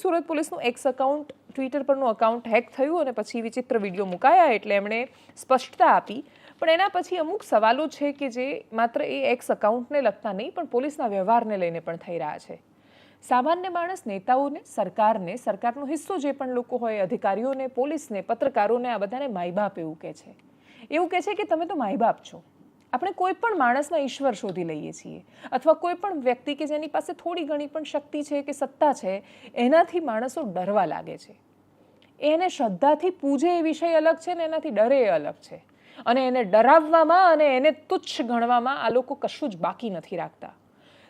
સુરત પોલીસનું X account Twitter પરનું account hack થયું અને પછી વિચિત્ર વીડિયો મુકાયા એટલે એમણે સ્પષ્ટતા આપી. પણ એના પછી અમુક સવાલો છે કે જે માત્ર એ એક્સ અકાઉન્ટને લગતા નહીં, પણ પોલીસના વ્યવહારને લઈને પણ થઈ રહ્યા છે. સામાન્ય માણસ નેતાઓને, સરકારને, સરકારનો હિસ્સો જે પણ લોકો હોય, અધિકારીઓને, પોલીસને, પત્રકારોને આ બધાને માયબાપ એવું કહે છે. એવું કહે છે કે તમે તો માયબાપ છો. આપણે કોઈ પણ માણસમાં ઈશ્વર શોધી લઈએ છીએ. અથવા કોઈ પણ વ્યક્તિ કે જેની પાસે થોડી ઘણી પણ શક્તિ છે કે સત્તા છે, એનાથી માણસો ડરવા લાગે છે. એને શ્રદ્ધાથી પૂજે એ વિષય અલગ છે ને એનાથી ડરે એ અલગ છે. અને એને ડરાવવામાં અને એને તુચ્છ ગણવામાં આ લોકો કશું જ બાકી નથી રાખતા.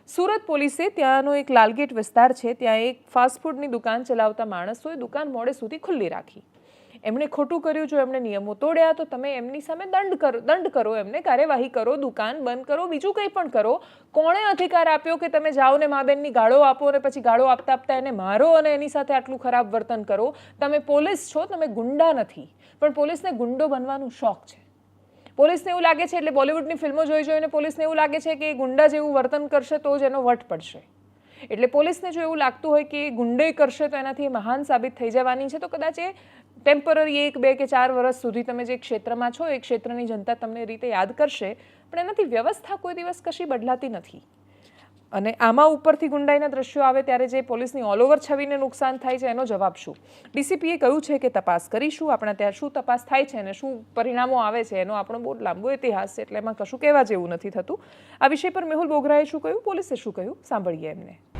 સુરત પોલીસે ત્યાંનો એક લાલગેટ વિસ્તાર છે, ત્યાં એક ફાસ્ટફૂડની દુકાન ચલાવતા માણસોએ દુકાન મોડે સુધી ખુલ્લી રાખી. એમણે ખોટું કર્યું જો એમણે નિયમો તોડ્યા, તો તમે એમની સામે દંડ કરો દંડ કરો, એમને કાર્યવાહી કરો, દુકાન બંધ કરો, બીજું કંઈ પણ કરો. કોણે અધિકાર આપ્યો કે તમે જાઓ ને મા બહેનની ગાળો આપો અને પછી ગાળો આપતા આપતા એને મારો અને એની સાથે આટલું ખરાબ વર્તન કરો? તમે પોલીસ છો, તમે ગુંડા નથી. પણ પોલીસને ગુંડો બનવાનું શોખ છે. પોલીસને એવું લાગે છે, એટલે બોલિવૂડની ફિલ્મો જોઈ જોઈને પોલીસને એવું લાગે છે કે ગુંડા જેવું વર્તન કરશે તો જ એનો વટ પડશે. એટલે પોલીસને જો એવું લાગતું હોય કે ગુંડે કરશે તો એનાથી મહાન સાબિત થઈ જવાની છે, તો કદાચ એ ટેમ્પરરી એક, બે કે ચાર વર્ષ સુધી તમે જે ક્ષેત્રમાં છો, એ ક્ષેત્રની જનતા તમને રીતે યાદ કરશે, પણ એનાથી વ્યવસ્થા કોઈ દિવસ કશી બદલાતી નથી. અને આમાં ઉપરથી ગુંડાઈના દ્રશ્યો આવે ત્યારે જે પોલીસની ઓલ ઓવર છબીને નુકસાન થાય છે, એનો જવાબ શું? ડીસીપીએ કહ્યું છે કે તપાસ કરીશું, આપણા ત્યાં શું તપાસ થાય છે અને શું પરિણામો આવે છે, એનો આપણો બહુ લાંબો ઇતિહાસ છે, એટલે એમાં કશું કહેવા જેવું નથી થતું. આ વિષય પર મેહુલ બોગરાએ શું કહ્યું? પોલીસે શું કહ્યું? સાંભળીએ એમને.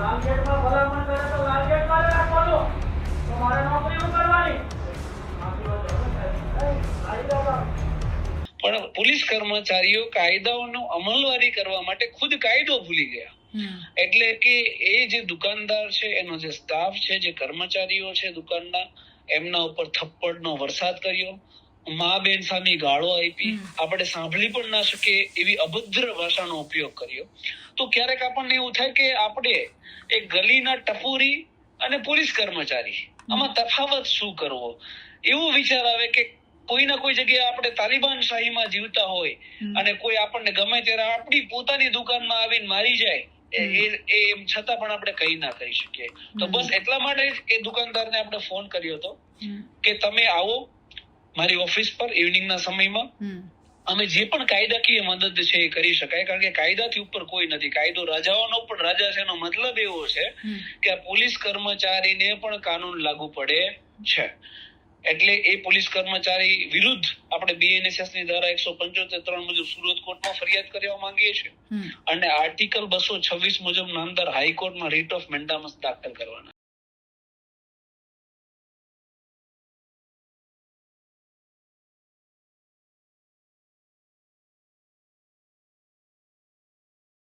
લાલગેટમાં ભલામણ કરે તો લાલગેટમાં જ રાખવાનું. તો મારે નોકરી કરવાની? માફી માંગો, હો સાહેબ. એ, આવી જાઓ બા. પણ પોલીસ કર્મચારીઓ કાયદાઓનો અમલવારી કરવા માટે ખુદ કાયદો ભૂલી ગયા એટલે કે એ જે દુકાનદાર છે એનો જે સ્ટાફ છે જે કર્મચારીઓ છે દુકાનના એમના ઉપર થપ્પડનો વરસાદ કર્યો મા બેન સામે ગાળો આપી આપણે સાંભળી પણ ના શકીએ એવી અભદ્ર ભાષાનો ઉપયોગ કર્યો. તો ક્યારેક આપણને એવું થાય કે આપણે એક ગલીના ટપુરી અને પોલીસ કર્મચારી આમાં તફાવત શું કરવો? એવું વિચાર આવે કે કોઈ ના કોઈ જગ્યાએ આપણે તાલિબાન શાહીમાં જીવતા હોય અને કોઈ આપણને ગમે ત્યારે આપણી પોતાની દુકાનમાં આવીને મારી જાય એ- એ એ એમ છતાં પણ આપણે કઈ ના કરી શકીએ. તો બસ એટલા માટે એ દુકાનદારને આપણે ફોન કર્યો હતો કે તમે આવો મારી ઓફિસ પર ઇવનિંગના સમયમાં. અમે જે પણ કાયદાકીય મદદ છે એ કરી શકાય. કારણ કે કાયદાથી ઉપર કોઈ નથી. કાયદો રાજાઓનો પણ રાજા છે એનો મતલબ એવો છે કે પોલીસ કર્મચારીને પણ કાનૂન લાગુ પડે છે. એટલે એ પોલીસ કર્મચારી વિરુદ્ધ આપણે બીએનએસએસની ધારા એકસો પંચોતેર ત્રણ મુજબ સુરત કોર્ટમાં ફરિયાદ કરવા માંગીએ છીએ. અને આર્ટિકલ બસો છવ્વીસ મુજબ નામદાર હાઈકોર્ટમાં રીટ ઓફ મેન્ડામસ દાખલ કરવાના